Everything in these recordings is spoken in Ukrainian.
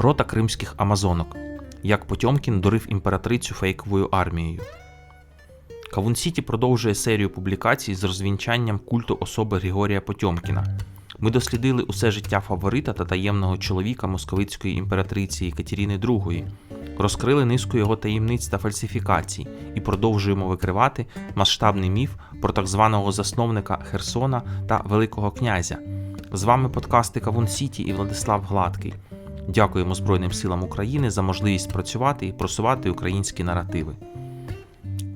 Рота кримських амазонок. Як Потьомкін дурив імператрицю фейковою армією. Кавун Сіті продовжує серію публікацій з розвінчанням культу особи Григорія Потьомкіна. Ми дослідили усе життя фаворита та таємного чоловіка московицької імператриці Екатерини II, розкрили низку його таємниць та фальсифікацій і продовжуємо викривати масштабний міф про так званого засновника Херсона та Великого князя. З вами подкасти Кавун Сіті і Владислав Гладкий. Дякуємо Збройним силам України за можливість працювати і просувати українські наративи.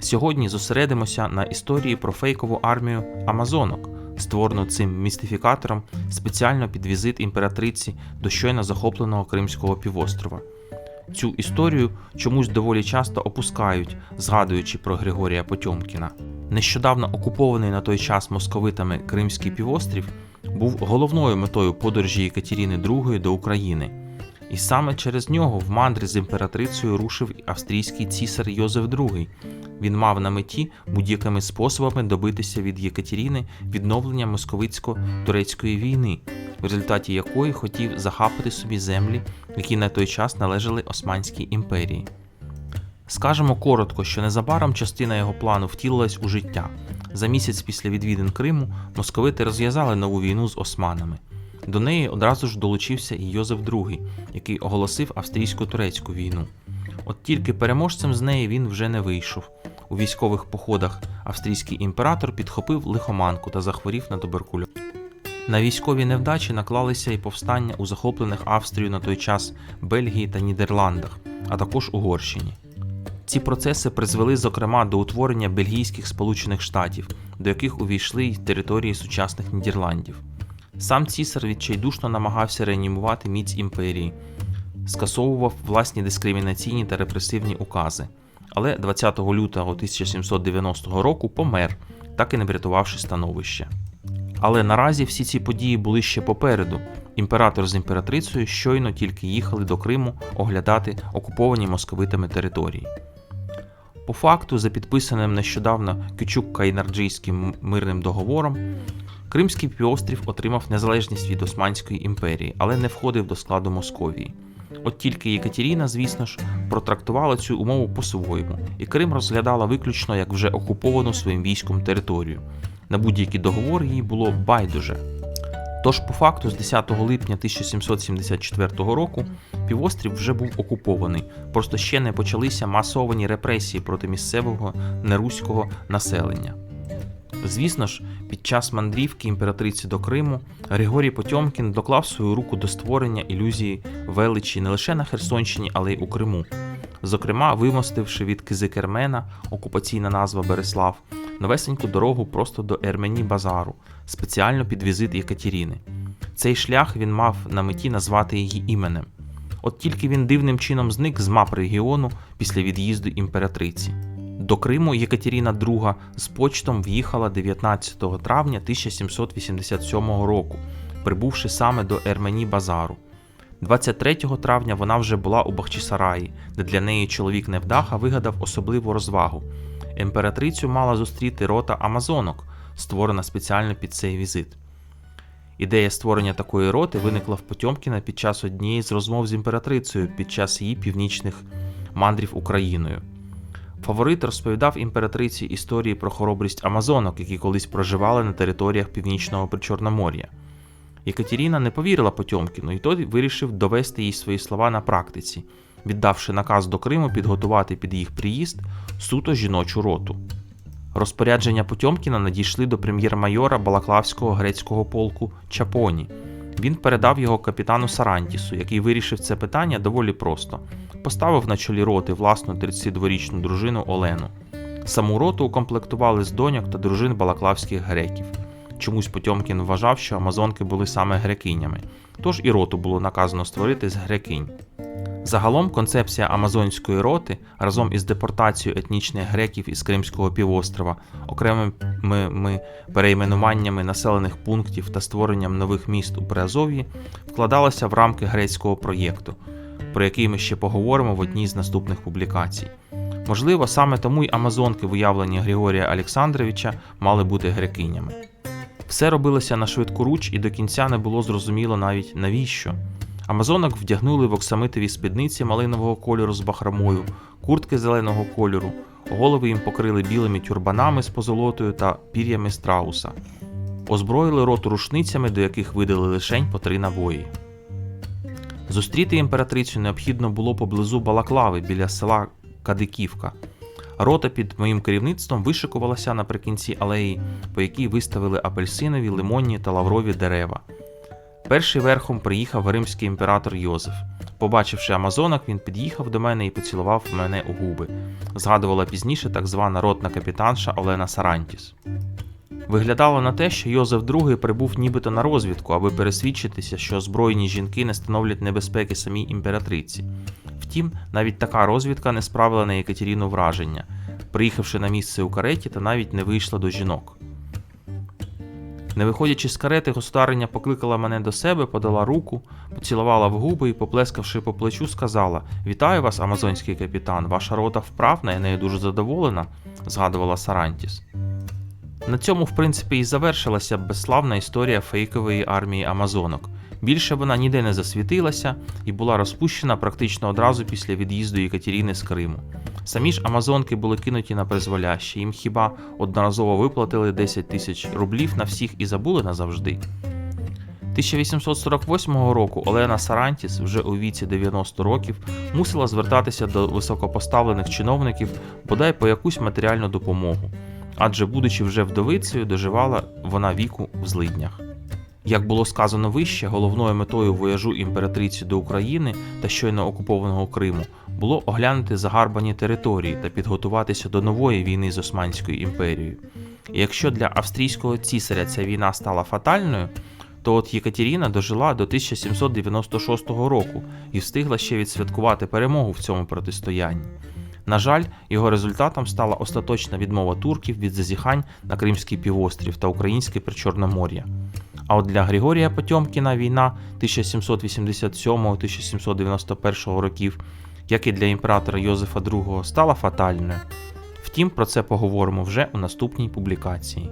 Сьогодні зосередимося на історії про фейкову армію Амазонок, створену цим містифікатором спеціально під візит імператриці до щойно захопленого Кримського півострова. Цю історію чомусь доволі часто опускають, згадуючи про Григорія Потьомкіна. Нещодавно окупований на той час московитами Кримський півострів був головною метою подорожі Екатерини II до України. І саме через нього в мандрі з імператрицею рушив австрійський цісар Йозеф II. Він мав на меті будь-якими способами добитися від Єкатеріни відновлення московицько-турецької війни, в результаті якої хотів захапати собі землі, які на той час належали Османській імперії. Скажемо коротко, що незабаром частина його плану втілилась у життя. За місяць після відвідин Криму московити розв'язали нову війну з османами. До неї одразу ж долучився і Йозеф II, який оголосив австрійсько-турецьку війну. От тільки переможцем з неї він вже не вийшов. У військових походах австрійський імператор підхопив лихоманку та захворів на туберкульоз. На військові невдачі наклалися і повстання у захоплених Австрією на той час Бельгії та Нідерландах, а також Угорщині. Ці процеси призвели, зокрема, до утворення бельгійських Сполучених Штатів, до яких увійшли й території сучасних Нідерландів. Сам цісар відчайдушно намагався реанімувати міць імперії, скасовував власні дискримінаційні та репресивні укази, але 20 лютого 1790 року помер, так і не врятувавши становище. Але наразі всі ці події були ще попереду. Імператор з імператрицею щойно тільки їхали до Криму оглядати окуповані московитами території. По факту, за підписаним нещодавно Кючук-Кайнарджийським мирним договором, Кримський півострів отримав незалежність від Османської імперії, але не входив до складу Московії. От тільки Єкатеріна, звісно ж, протрактувала цю умову по-своєму, і Крим розглядала виключно як вже окуповану своїм військом територію. На будь-який договор їй було байдуже. Тож, по факту, з 10 липня 1774 року півострів вже був окупований, просто ще не почалися масовані репресії проти місцевого неруського населення. Звісно ж, під час мандрівки імператриці до Криму Григорій Потьомкін доклав свою руку до створення ілюзії величі не лише на Херсонщині, але й у Криму. Зокрема, вимостивши від Кизикермена, окупаційна назва Береслав, новесеньку дорогу просто до Ермені Базару, спеціально під візит Єкатеріни. Цей шлях він мав на меті назвати її іменем. От тільки він дивним чином зник з мап регіону після від'їзду імператриці. До Криму Єкатеріна II з почтом в'їхала 19 травня 1787 року, прибувши саме до Ермені Базару. 23 травня вона вже була у Бахчисараї, де для неї чоловік Невдаха вигадав особливу розвагу. Імператрицю мала зустріти рота Амазонок, створена спеціально під цей візит. Ідея створення такої роти виникла в Потьомкіна під час однієї з розмов з імператрицею під час її північних мандрів Україною. Фаворит розповідав імператриці історії про хоробрість амазонок, які колись проживали на територіях північного Причорномор'я. Єкатеріна не повірила Потьомкіну, і той вирішив довести їй свої слова на практиці, віддавши наказ до Криму підготувати під їх приїзд суто жіночу роту. Розпорядження Потьомкіна надійшли до прем'єр-майора Балаклавського грецького полку Чапоні. Він передав його капітану Сарантісу, який вирішив це питання доволі просто: поставив на чолі роти власну 32-річну дружину Олену. Саму роту укомплектували з доньок та дружин балаклавських греків. Чомусь Потьомкін вважав, що амазонки були саме грекинями, тож і роту було наказано створити з грекинь. Загалом концепція амазонської роти разом із депортацією етнічних греків із Кримського півострова, окремими перейменуваннями населених пунктів та створенням нових міст у Приазов'ї вкладалася в рамки грецького проєкту, про який ми ще поговоримо в одній з наступних публікацій. Можливо, саме тому й амазонки в Григорія Олександровича мали бути грекинями. Все робилося на швидку руч, і до кінця не було зрозуміло навіть навіщо. Амазонок вдягнули в оксамитові спідниці малинового кольору з бахромою, куртки зеленого кольору, голови їм покрили білими тюрбанами з позолотою та пір'ями страуса. Озброїли рот рушницями, до яких видали лишень по три набої. Зустріти імператрицю необхідно було поблизу Балаклави біля села Кадиківка. Рота під моїм керівництвом вишикувалася наприкінці алеї, по якій виставили апельсинові, лимонні та лаврові дерева. Перший верхом приїхав римський імператор Йозеф. Побачивши амазонок, він під'їхав до мене і поцілував мене у губи. Згадувала пізніше так звана ротна капітанша Олена Сарантіс. Виглядало на те, що Йозеф II прибув нібито на розвідку, аби пересвідчитися, що озброєні жінки не становлять небезпеки самій імператриці. Втім, навіть така розвідка не справила на Екатеріну враження, приїхавши на місце у кареті та навіть не вийшла до жінок. Не виходячи з карети, государиня покликала мене до себе, подала руку, поцілувала в губи і, поплескавши по плечу, сказала: Вітаю вас, амазонський капітан, ваша рота вправна, я нею дуже задоволена, згадувала Сарантіс. На цьому, в принципі, і завершилася безславна історія фейкової армії Амазонок. Більше вона ніде не засвітилася і була розпущена практично одразу після від'їзду Єкатеріни з Криму. Самі ж Амазонки були кинуті на призволяще, їм хіба одноразово виплатили 10 тисяч рублів на всіх і забули назавжди. 1848 року Олена Сарантіс, вже у віці 90 років, мусила звертатися до високопоставлених чиновників бодай по якусь матеріальну допомогу, адже, будучи вже вдовицею, доживала вона віку в злиднях. Як було сказано вище, головною метою вояжу імператриці до України та щойно окупованого Криму було оглянути загарбані території та підготуватися до нової війни з Османською імперією. І якщо для австрійського цісаря ця війна стала фатальною, то от Єкатеріна дожила до 1796 року і встигла ще відсвяткувати перемогу в цьому протистоянні. На жаль, його результатом стала остаточна відмова турків від зазіхань на Кримський півострів та Українське Причорномор'я. А от для Григорія Потьомкіна війна 1787-1791 років, як і для імператора Йозефа II, стала фатальною. Втім, про це поговоримо вже у наступній публікації.